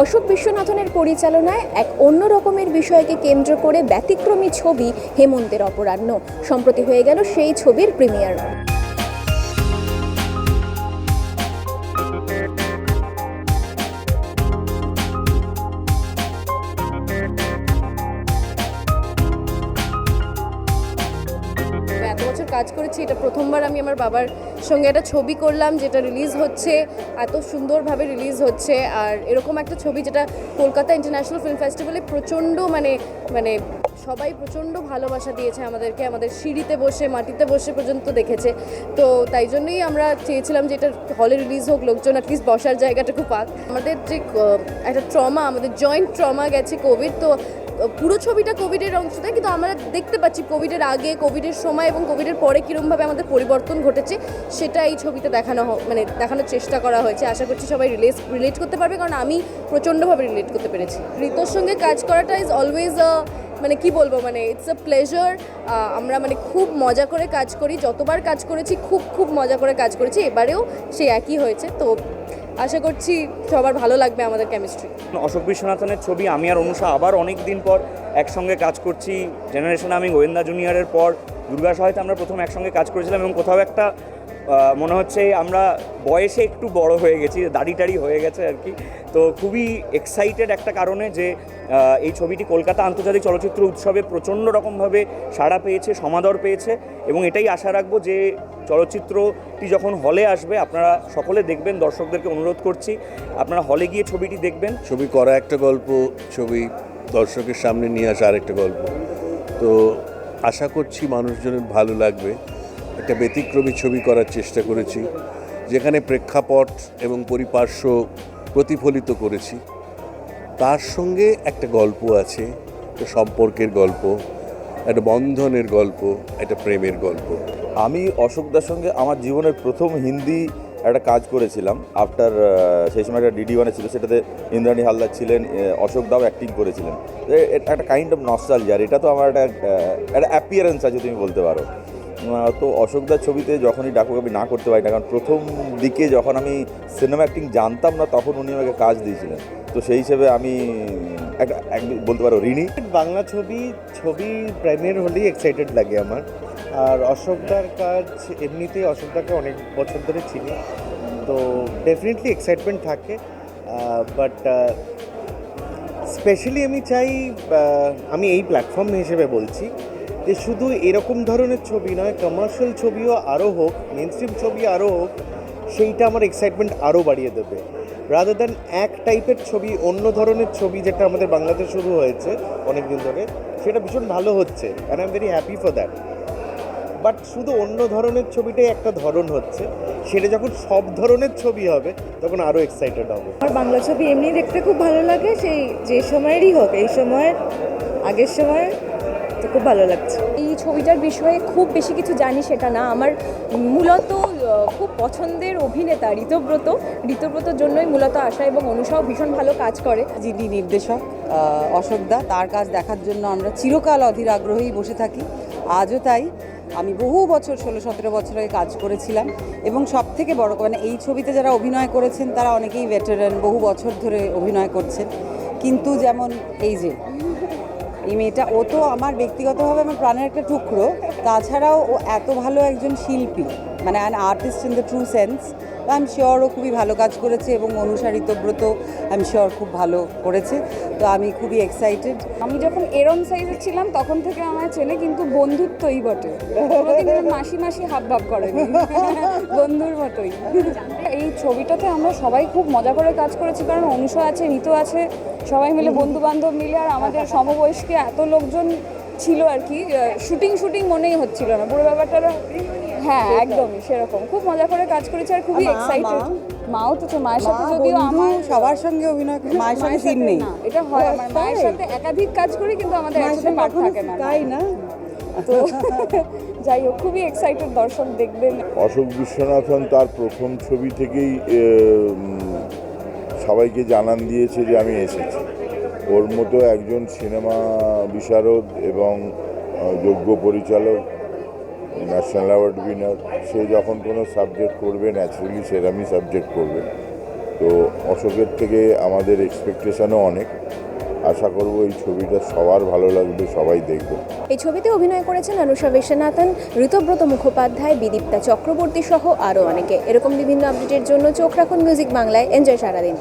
অশোক বিশ্বনাথনের পরিচালনায় এক অন্য রকমের বিষয়কে কেন্দ্র করে ব্যতিক্রমী ছবি হেমন্তের অপরাহ্ন। সম্প্রতি হয়ে গেল সেই ছবির প্রিমিয়ার। বছর কাজ করেছি, এটা প্রথমবার আমি আমার বাবার সঙ্গে একটা ছবি করলাম যেটা রিলিজ হচ্ছে, এত সুন্দরভাবে রিলিজ হচ্ছে, আর এরকম একটা ছবি যেটা কলকাতা ইন্টারন্যাশনাল ফিল্ম ফেস্টিভ্যালে প্রচণ্ড মানে মানে সবাই প্রচণ্ড ভালোবাসা দিয়েছে আমাদেরকে, আমাদের সিঁড়িতে বসে, মাটিতে বসে পর্যন্ত দেখেছে। তো তাই জন্যই আমরা চেয়েছিলাম যে এটা হলে রিলিজ হোক, লোকজন অ্যাটলিস্ট বসার জায়গাটা খুব পাক। আমাদের যে একটা ট্রমা আমাদের জয়েন্ট ট্রমা গেছে কোভিড তো পুরো ছবিটা কোভিডের অংশটা কিন্তু আমরা দেখতে পাচ্ছি কোভিডের আগে, কোভিডের সময় এবং কোভিডের পরে কীরকমভাবে আমাদের পরিবর্তন ঘটেছে, সেটা এই ছবিতে দেখানো মানে দেখানোর চেষ্টা করা হয়েছে। আশা করছি সবাই রিলেট রিলেট করতে পারবে, কারণ আমি প্রচণ্ডভাবে রিলেট করতে পেরেছি। ঋতোর সঙ্গে কাজ করাটা ইজ অলওয়েজ মানে কি বলব মানে ইটস আ প্লেজার আমরা মানে খুব মজা করে কাজ করি, যতবার কাজ করেছি, খুব খুব মজা করে কাজ করেছি, এবারেও সেই একই হয়েছে। তো আশা করছি সবার ভালো লাগবে আমাদের কেমিস্ট্রি অশোক বিশ্বনাথনের ছবি, আমি আর অনুষা আবার অনেক দিন পর একসঙ্গে কাজ করছি। জেনারেশন আমি গোয়েন্দা জুনিয়রের পর দুর্গা সহায়তা আমরা প্রথম একসঙ্গে কাজ করেছিলাম এবং কোথাও একটা মনে হচ্ছে আমরা বয়সে একটু বড় হয়ে গেছি, দাড়ি টাড়ি হয়ে গেছে আর কি। তো খুবই এক্সাইটেড একটা কারণে যে এই ছবিটি কলকাতা আন্তর্জাতিক চলচ্চিত্র উৎসবে প্রচণ্ড রকমভাবে সাড়া পেয়েছে, সমাদর পেয়েছে এবং এটাই আশা রাখব যে, চলচ্চিত্রটি যখন হলে আসবে, আপনারা সকলে দেখবেন, দর্শকদেরকে অনুরোধ করছি, আপনারা হলে গিয়ে ছবিটি দেখবেন। ছবি করা একটা গল্প, ছবি দর্শকের সামনে নিয়ে আসা আরেকটা গল্প। তো আশা করছি মানুষজনের ভালো লাগবে। একটা ব্যতিক্রমী ছবি করার চেষ্টা করেছি, যেখানে প্রেক্ষাপট এবং পরিপার্শ্ব প্রতিফলিত করেছি। তার সঙ্গে একটা গল্প আছে, একটা সম্পর্কের গল্প, একটা বন্ধনের গল্প, একটা প্রেমের গল্প। আমি অশোকদার সঙ্গে আমার জীবনের প্রথম হিন্দি একটা কাজ করেছিলাম আফটার সেই সময় একটা ডিডি ওয়ানে ছিল, সেটাতে ইন্দ্রাণী হালদার ছিলেন অশোক দাও অ্যাক্টিং করেছিলেন। একটা কাইন্ড অফ নস্টালজিয়ার এটা তো আমার একটা একটা অ্যাপিয়ারেন্স আছে তুমি বলতে পারো। তো অশোকদার ছবিতে যখনই ডাকুক আমি না করতে পারি না, কারণ প্রথম দিকে যখন আমি সিনেমা অ্যাক্টিং জানতাম না, তখন উনি আমাকে কাজ দিয়েছিলেন। তো সেই হিসেবে আমি একটা এক- বলতে পারো, ঋণী। বাংলা ছবি ছবি প্রেমের হলেই এক্সাইটেড লাগে আমার। আর অশোকদার কাজ, এমনিতেই অশোকদাকে অনেক বছর ধরে চিনি। তো ডেফিনেটলি এক্সাইটমেন্ট থাকে। বাট স্পেশালি আমি চাই আমি এই প্ল্যাটফর্ম হিসেবে বলছি যে শুধু এরকম ধরনের ছবি নয় কমার্শিয়াল ছবিও আরও হোক মেন স্ট্রিম ছবি আরও হোক, সেইটা আমার এক্সাইটমেন্ট আরও বাড়িয়ে দেবে। রাদার দ্যান এক টাইপের ছবি, অন্য ধরনের ছবি যেটা আমাদের বাংলাতে শুরু হয়েছে অনেক দিন ধরে, সেটা ভীষণ ভালো হচ্ছে and I am very happy for that but শুধু অন্য ধরনের ছবিটাই একটা ধরন হচ্ছে, সেটা যখন সব ধরনের ছবি হবে, তখন আরও এক্সাইটেড হবে। আমার বাংলা ছবি এমনি দেখতে খুব ভালো লাগে, সেই যে সময়েরই হোক, এই সময়ের, আগের সময়ের তো খুব ভালো লাগছে। এই ছবিটার বিষয়ে খুব বেশি কিছু জানি সেটা না। আমার মূলত খুব পছন্দের অভিনেতা ঋতব্রত ঋতব্রতর জন্যই মূলত আশা এবং অনুষাও ভীষণ ভালো কাজ করে। যিনি নির্দেশক অশোক দা তার কাজ দেখার জন্য আমরা চিরকাল অধীর আগ্রহেই বসে থাকি। আজও তাই। আমি বহু বছর ষোলো সতেরো বছর আগে কাজ করেছিলাম এবং সব থেকে বড় মানে এই ছবিতে যারা অভিনয় করেছেন তারা অনেকেই ভেটারান বহু বছর ধরে অভিনয় করছেন। কিন্তু যেমন এই যে এই মেয়েটা, ও তো আমার ব্যক্তিগতভাবে আমার প্রাণের একটা টুকরো। তাছাড়াও ও এত ভালো একজন শিল্পী মানে an artist in the true sense I am sure ও খুবই ভালো কাজ করেছে এবং অনুসারিতব্রত আই এম শিওর খুব ভালো করেছে। তো আমি খুবই এক্সাইটেড আমি যখন এরম সাইজে ছিলাম, তখন থেকে আমার চেনে কিন্তু বন্ধুত্বই বটে। মাসি মাসি হাব ভাব করেনি বন্ধুর মতোই। এই ছবিটাতে আমরা সবাই খুব মজা করে কাজ করেছি, কারণ অনুষ আছে ঋতু আছে, সবাই মিলে বন্ধু বান্ধব মিলে, আর আমাদের সমবয়স্কে এত লোকজন ছিল আর কি শুটিং শুটিং মনেই হচ্ছিল না। পুরো ব্যাপারটা হ্যাঁ একদমই সেরকম। খুব মজা করে কাজ করেছি আর খুবই এক্সাইটেড মাও তো মায়ের সাথে যদিও আমার সবার সঙ্গে অভিনয় করে মায়ের সঙ্গে সিন নেই। এটা হয়। আমার মায়ের সাথে একাধিক কাজ করি কিন্তু আমাদের একসাথে পাঠ থাকে না। তাই না? তো যাই হোক খুবই এক্সাইটেড দর্শক দেখবেন। অশোক বিশ্বনাথন তার প্রথম ছবি থেকেই সবাইকে জানান দিয়েছে যে আমি এসেছি। ওর মতো একজন সিনেমা বিশারদ এবং যোগ্য পরিচালক, ন্যাশনাল অ্যাওয়ার্ড উইনার, সে যখন কোনো সাবজেক্ট করবে ন্যাচারালি সেরামই সাবজেক্ট করবে। তো অশোকের থেকে আমাদের এক্সপেকটেশনও অনেক। আশা করব এই ছবিটা সবার ভালো লাগবে, সবাই দেখবে। এই ছবিতে অভিনয় করেছেন অনুষা বিশ্বনাথন, ঋতব্রত মুখোপাধ্যায়, বিদীপ্তা চক্রবর্তী সহ আরও অনেকে। এরকম বিভিন্ন আপডেটের জন্য চোখ রাখুন মিউজিক বাংলায়। এনজয় সারাদিন।